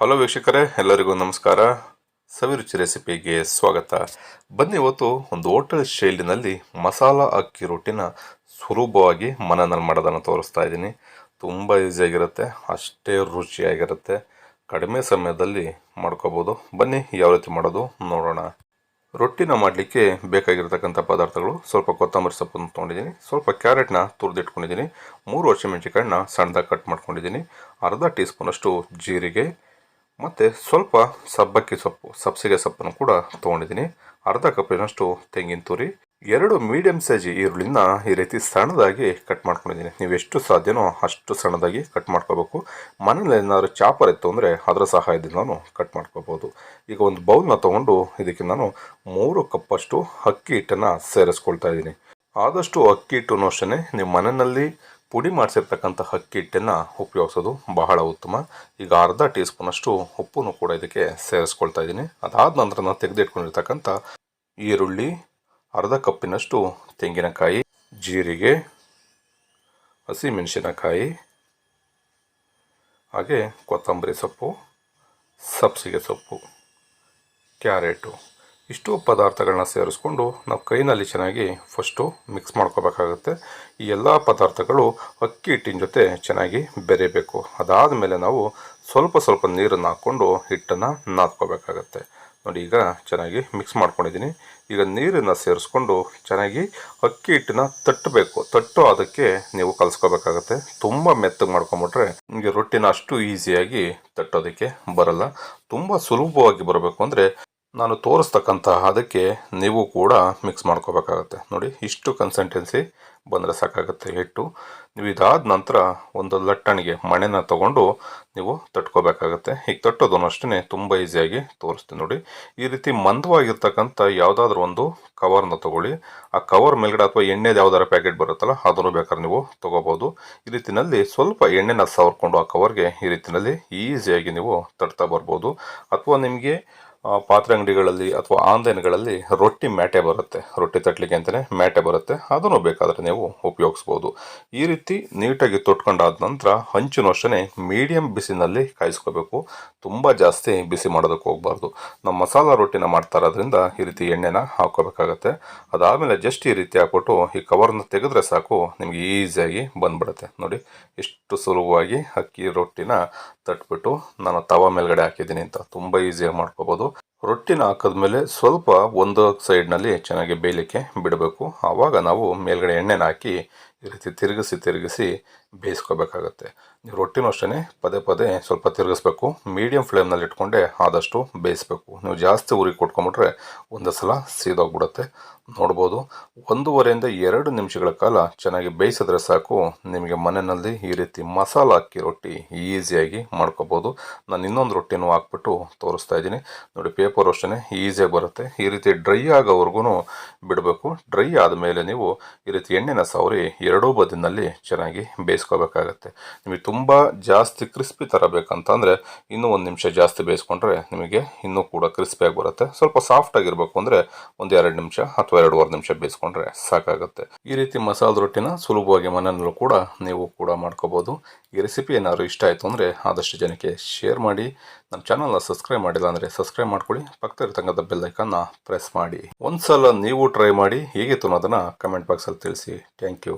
Hello ವೀಕ್ಷಕರೇ, ಎಲ್ಲರಿಗೂ ನಮಸ್ಕಾರ. ಸವಿರುಚಿ ರೆಸಿಪಿಗೆ ಸ್ವಾಗತ. ಬನ್ನಿ ಇವತ್ತು ಒಂದು ಹೋಟೆಲ್ ಶೈಲಿನಲ್ಲಿ ಮಸಾಲ ಅಕ್ಕಿ ರೊಟ್ಟಿನ ಸುಲಭವಾಗಿ ಮನೆಯಲ್ಲಿ ಮಾಡೋದನ್ನು ತೋರಿಸ್ತಾ ಇದ್ದೀನಿ. ತುಂಬ ಈಸಿಯಾಗಿರುತ್ತೆ ಅಷ್ಟೇ ರುಚಿಯಾಗಿರುತ್ತೆ. ಕಡಿಮೆ ಸಮಯದಲ್ಲಿ ಮಾಡ್ಕೋಬೋದು. ಬನ್ನಿ ಯಾವ ರೀತಿ ಮಾಡೋದು ನೋಡೋಣ. ರೊಟ್ಟಿನ ಮಾಡಲಿಕ್ಕೆ ಬೇಕಾಗಿರ್ತಕ್ಕಂಥ ಪದಾರ್ಥಗಳು ಸ್ವಲ್ಪ ಕೊತ್ತಂಬರಿ ಸೊಪ್ಪನ್ನು ತೊಗೊಂಡಿದ್ದೀನಿ, ಸ್ವಲ್ಪ ಕ್ಯಾರೆಟ್ನ ತುರಿದಿಟ್ಕೊಂಡಿದ್ದೀನಿ, ಮೂರು ವರ್ಷ ಹಸಿಮೆಣಸಿಕಾಯನ್ನ ಸಣ್ಣದಾಗಿ ಕಟ್ ಮಾಡ್ಕೊಂಡಿದ್ದೀನಿ, ಅರ್ಧ ಟೀ ಸ್ಪೂನಷ್ಟು ಜೀರಿಗೆ ಮತ್ತು ಸ್ವಲ್ಪ ಸಬ್ಬಕ್ಕಿ ಸೊಪ್ಪು, ಸಬ್ಸಿಗೆ ಸೊಪ್ಪನ್ನು ಕೂಡ ತೊಗೊಂಡಿದ್ದೀನಿ. ಅರ್ಧ ಕಪ್ಪಿನಷ್ಟು ತೆಂಗಿನ ತುರಿ, ಎರಡು ಮೀಡಿಯಂ ಸೈಜ್ ಈರುಳ್ಳಿನ ಈ ರೀತಿ ಸಣ್ಣದಾಗಿ ಕಟ್ ಮಾಡ್ಕೊಂಡಿದ್ದೀನಿ. ನೀವು ಎಷ್ಟು ಸಾಧ್ಯನೋ ಅಷ್ಟು ಸಣ್ಣದಾಗಿ ಕಟ್ ಮಾಡ್ಕೋಬೇಕು. ಮನೇಲಿ ಏನಾದರೂ ಚಾಪರ್ ಇತ್ತು ಅಂದರೆ ಅದರ ಸಹಾಯದಿಂದ ನಾನು ಕಟ್ ಮಾಡ್ಕೋಬೋದು ಈಗ ಒಂದು ಬೌಲ್ನ ತೊಗೊಂಡು ಇದಕ್ಕೆ ನಾನು ಮೂರು ಕಪ್ಪಷ್ಟು ಅಕ್ಕಿ ಹಿಟ್ಟನ್ನು ಸೇರಿಸ್ಕೊಳ್ತಾ ಇದ್ದೀನಿ. ಆದಷ್ಟು ಅಕ್ಕಿ ಹಿಟ್ಟು ಅಷ್ಟೇ ನಿಮ್ಮ ಮನೆಯಲ್ಲಿ ಪುಡಿ ಮಾಡಿಸಿರ್ತಕ್ಕಂಥ ಅಕ್ಕಿ ಹಿಟ್ಟನ್ನು ಉಪಯೋಗಿಸೋದು ಬಹಳ ಉತ್ತಮ. ಈಗ ಅರ್ಧ ಟೀ ಸ್ಪೂನಷ್ಟು ಉಪ್ಪನ್ನು ಕೂಡ ಇದಕ್ಕೆ ಸೇರಿಸ್ಕೊಳ್ತಾ ಇದ್ದೀನಿ. ಅದಾದ ನಂತರ ನಾನು ತೆಗೆದಿಟ್ಕೊಂಡಿರ್ತಕ್ಕಂಥ ಈರುಳ್ಳಿ, ಅರ್ಧ ಕಪ್ಪಿನಷ್ಟು ತೆಂಗಿನಕಾಯಿ, ಜೀರಿಗೆ, ಹಸಿಮೆಣಸಿನಕಾಯಿ, ಹಾಗೆ ಕೊತ್ತಂಬರಿ ಸೊಪ್ಪು, ಸಬ್ಸಿಗೆ ಸೊಪ್ಪು, ಕ್ಯಾರೆಟು. ಇಷ್ಟು ಪದಾರ್ಥಗಳನ್ನ ಸೇರಿಸ್ಕೊಂಡು ನಾವು ಕೈನಲ್ಲಿ ಚೆನ್ನಾಗಿ ಫಸ್ಟು ಮಿಕ್ಸ್ ಮಾಡ್ಕೋಬೇಕಾಗುತ್ತೆ. ಈ ಎಲ್ಲ ಪದಾರ್ಥಗಳು ಅಕ್ಕಿ ಹಿಟ್ಟಿನ ಜೊತೆ ಚೆನ್ನಾಗಿ ಬೆರೆಯಬೇಕು ಅದಾದ ಮೇಲೆ ನಾವು ಸ್ವಲ್ಪ ಸ್ವಲ್ಪ ನೀರನ್ನು ಹಾಕ್ಕೊಂಡು ಹಿಟ್ಟನ್ನು ನಾದ್ಕೋಬೇಕಾಗತ್ತೆ. ನೋಡಿ ಈಗ ಚೆನ್ನಾಗಿ ಮಿಕ್ಸ್ ಮಾಡ್ಕೊಂಡಿದ್ದೀನಿ ಈಗ ನೀರನ್ನು ಸೇರಿಸ್ಕೊಂಡು ಚೆನ್ನಾಗಿ ಅಕ್ಕಿ ಹಿಟ್ಟನ್ನ ತಟ್ಟಬೇಕು ತಟ್ಟು ಅದಕ್ಕೆ ನೀವು ಕಲಿಸ್ಕೋಬೇಕಾಗತ್ತೆ. ತುಂಬ ಮೆತ್ತಗೆ ಮಾಡ್ಕೊಂಬಿಟ್ರೆ ನಿಮಗೆ ರೊಟ್ಟಿನ ಅಷ್ಟು ಈಸಿಯಾಗಿ ತಟ್ಟೋದಕ್ಕೆ ಬರಲ್ಲ. ತುಂಬ ಸುಲಭವಾಗಿ ಬರಬೇಕು ಅಂದರೆ ನಾನು ತೋರಿಸ್ತಕ್ಕಂತಹ ಅದಕ್ಕೆ ನೀವು ಕೂಡ ಮಿಕ್ಸ್ ಮಾಡ್ಕೋಬೇಕಾಗತ್ತೆ. ನೋಡಿ, ಇಷ್ಟು ಕನ್ಸಿಸ್ಟೆನ್ಸಿ ಬಂದರೆ ಸಾಕಾಗುತ್ತೆ ಹಿಟ್ಟು. ನೀವು ಇದಾದ ನಂತರ ಒಂದು ಲಟ್ಟಣಿಗೆ ಮಣೆನ ತಗೊಂಡು ನೀವು ತಟ್ಕೋಬೇಕಾಗತ್ತೆ. ಈಗ ತಟ್ಟೋದನ್ನು ಅಷ್ಟೇ ತುಂಬ ಈಸಿಯಾಗಿ ತೋರಿಸ್ತೀನಿ ನೋಡಿ. ಈ ರೀತಿ ಮಂದವಾಗಿರ್ತಕ್ಕಂಥ ಯಾವುದಾದ್ರೂ ಒಂದು ಕವರ್ನ ತಗೊಳ್ಳಿ. ಆ ಕವರ್ ಮೇಲ್ಗಡೆ ಅಥವಾ ಎಣ್ಣೆದು ಯಾವ್ದಾರ ಪ್ಯಾಕೆಟ್ ಬರುತ್ತಲ್ಲ, ಅದನ್ನು ಬೇಕಾದ್ರೆ ನೀವು ತೊಗೋಬೋದು. ಈ ರೀತಿಯಲ್ಲಿ ಸ್ವಲ್ಪ ಎಣ್ಣೆನ ಸವರ್ಕೊಂಡು ಆ ಕವರ್ಗೆ ಈ ರೀತಿಯಲ್ಲಿ ಈಸಿಯಾಗಿ ನೀವು ತಟ್ತಾ ಬರ್ಬೋದು. ಅಥವಾ ನಿಮಗೆ ಪಾತ್ರೆ ಅಂಗಡಿಗಳಲ್ಲಿ ಅಥವಾ ಆನ್ಲೈನ್ಗಳಲ್ಲಿ ರೊಟ್ಟಿ ಮ್ಯಾಟೆ ಬರುತ್ತೆ. ರೊಟ್ಟಿ ತಟ್ಟಲಿಕ್ಕೆ ಅಂತಲೇ ಮ್ಯಾಟೆ ಬರುತ್ತೆ. ಅದನ್ನು ಬೇಕಾದರೆ ನೀವು ಉಪಯೋಗಿಸ್ಬೋದು. ಈ ರೀತಿ ನೀಟಾಗಿ ತೊಟ್ಕೊಂಡಾದ ನಂತರ ಹಂಚಿನ ಅಷ್ಟೇ ಮೀಡಿಯಂ ಬಿಸಿನಲ್ಲಿ ಕಾಯಿಸ್ಕೋಬೇಕು. ತುಂಬ ಜಾಸ್ತಿ ಬಿಸಿ ಮಾಡೋದಕ್ಕೆ ಹೋಗಬಾರ್ದು. ನಮ್ಮ ಮಸಾಲ ರೊಟ್ಟಿನ ಮಾಡ್ತಾ ಇರೋದ್ರಿಂದ ಈ ರೀತಿ ಎಣ್ಣೆನ ಹಾಕೋಬೇಕಾಗತ್ತೆ ಅದಾದಮೇಲೆ ಜಸ್ಟ್ ಈ ರೀತಿ ಹಾಕ್ಬಿಟ್ಟು ಈ ಕವರ್ನ ತೆಗೆದ್ರೆ ಸಾಕು, ನಿಮಗೆ ಈಸಿಯಾಗಿ ಬಂದ್ಬಿಡುತ್ತೆ. ನೋಡಿ, ಎಷ್ಟು ಸುಲಭವಾಗಿ ಅಕ್ಕಿ ರೊಟ್ಟಿನ ತಟ್ಬಿಟ್ಟು ನಾನು ತವ ಮೇಲ್ಗಡೆ ಹಾಕಿದ್ದೀನಿ ಅಂತ. ತುಂಬ ಈಸಿಯಾಗಿ ಮಾಡ್ಕೋಬೋದು. ರೊಟ್ಟಿನ ಹಾಕಿದ್ಮೇಲೆ ಸ್ವಲ್ಪ ಒಂದು ಸೈಡ್ನಲ್ಲಿ ಚೆನ್ನಾಗಿ ಬೇಯಲಿಕ್ಕೆ ಬಿಡಬೇಕು. ಆವಾಗ ನಾವು ಮೇಲ್ಗಡೆ ಎಣ್ಣೆನ ಹಾಕಿ ಈ ರೀತಿ ತಿರುಗಿಸಿ ತಿರುಗಿಸಿ ಬೇಯಿಸ್ಕೋಬೇಕಾಗತ್ತೆ. ನೀವು ರೊಟ್ಟಿನೂ ಅಷ್ಟೇ ಪದೇ ಪದೇ ಸ್ವಲ್ಪ ತಿರುಗಿಸ್ಬೇಕು. ಮೀಡಿಯಮ್ ಫ್ಲೇಮ್ನಲ್ಲಿ ಇಟ್ಕೊಂಡೆ ಆದಷ್ಟು ಬೇಯಿಸ್ಬೇಕು. ನೀವು ಜಾಸ್ತಿ ಉರಿ ಕೊಟ್ಕೊಂಬಿಟ್ರೆ ಒಂದು ಸಲ ಸೀದೋಗ್ಬಿಡುತ್ತೆ. ನೋಡ್ಬೋದು, ಒಂದೂವರೆಯಿಂದ ಎರಡು ನಿಮಿಷಗಳ ಕಾಲ ಚೆನ್ನಾಗಿ ಬೇಯಿಸಿದ್ರೆ ಸಾಕು. ನಿಮಗೆ ಮನೆಯಲ್ಲಿ ಈ ರೀತಿ ಮಸಾಲ ಅಕ್ಕಿ ರೊಟ್ಟಿ ಈಸಿಯಾಗಿ ಮಾಡ್ಕೋಬೋದು. ನಾನು ಇನ್ನೊಂದು ರೊಟ್ಟಿನೂ ಹಾಕ್ಬಿಟ್ಟು ತೋರಿಸ್ತಾ ಇದ್ದೀನಿ. ನೋಡಿ, ಪೇಪರ್ ಅಷ್ಟೇ ಈಸಿಯಾಗಿ ಬರುತ್ತೆ. ಈ ರೀತಿ ಡ್ರೈ ಆಗೋವರೆಗೂ ಬಿಡಬೇಕು. ಡ್ರೈ ಆದಮೇಲೆ ನೀವು ಈ ರೀತಿ ಎಣ್ಣೆನ ಸವರಿ ಎರಡೂ ಬದಿನಲ್ಲಿ ಚೆನ್ನಾಗಿ ಬೇಯಿಸ್ಕೋಬೇಕಾಗತ್ತೆ. ನಿಮಗೆ ತುಂಬ ಜಾಸ್ತಿ ಕ್ರಿಸ್ಪಿ ಥರ ಬೇಕಂತಂದರೆ ಇನ್ನೂ ಒಂದು ನಿಮಿಷ ಜಾಸ್ತಿ ಬೇಯಿಸ್ಕೊಂಡ್ರೆ ನಿಮಗೆ ಇನ್ನೂ ಕೂಡ ಕ್ರಿಸ್ಪಿಯಾಗಿ ಬರುತ್ತೆ. ಸ್ವಲ್ಪ ಸಾಫ್ಟ್ ಆಗಿರಬೇಕು ಅಂದರೆ ಒಂದು ಎರಡು ನಿಮಿಷ ಅಥವಾ ಎರಡೂವರೆ ನಿಮಿಷ ಬೇಯಿಸ್ಕೊಂಡ್ರೆ ಸಾಕಾಗುತ್ತೆ. ಈ ರೀತಿ ಮಸಾಲೆ ರೊಟ್ಟಿನ ಸುಲಭವಾಗಿ ಮನೆಯಲ್ಲೂ ಕೂಡ ನೀವು ಕೂಡ ಮಾಡ್ಕೋಬೋದು. ಈ ರೆಸಿಪಿ ಏನಾದ್ರು ಇಷ್ಟ ಆಯಿತು ಅಂದರೆ ಆದಷ್ಟು ಜನಕ್ಕೆ ಶೇರ್ ಮಾಡಿ. ನಮ್ಮ ಚಾನಲ್ನ ಸಬ್ಸ್ಕ್ರೈಬ್ ಮಾಡಿಲ್ಲ ಅಂದರೆ ಸಬ್ಸ್ಕ್ರೈಬ್ ಮಾಡ್ಕೊಳ್ಳಿ. ಪಕ್ಕದ ಇರ್ತಕ್ಕಂಥ ಬೆಲ್ ಐಕನ್ನ ಪ್ರೆಸ್ ಮಾಡಿ. ಒಂದ್ಸಲ ನೀವು ಟ್ರೈ ಮಾಡಿ, ಹೇಗಿತ್ತು ಅನ್ನೋದನ್ನು ಕಮೆಂಟ್ ಬಾಕ್ಸಲ್ಲಿ ತಿಳಿಸಿ. Thank you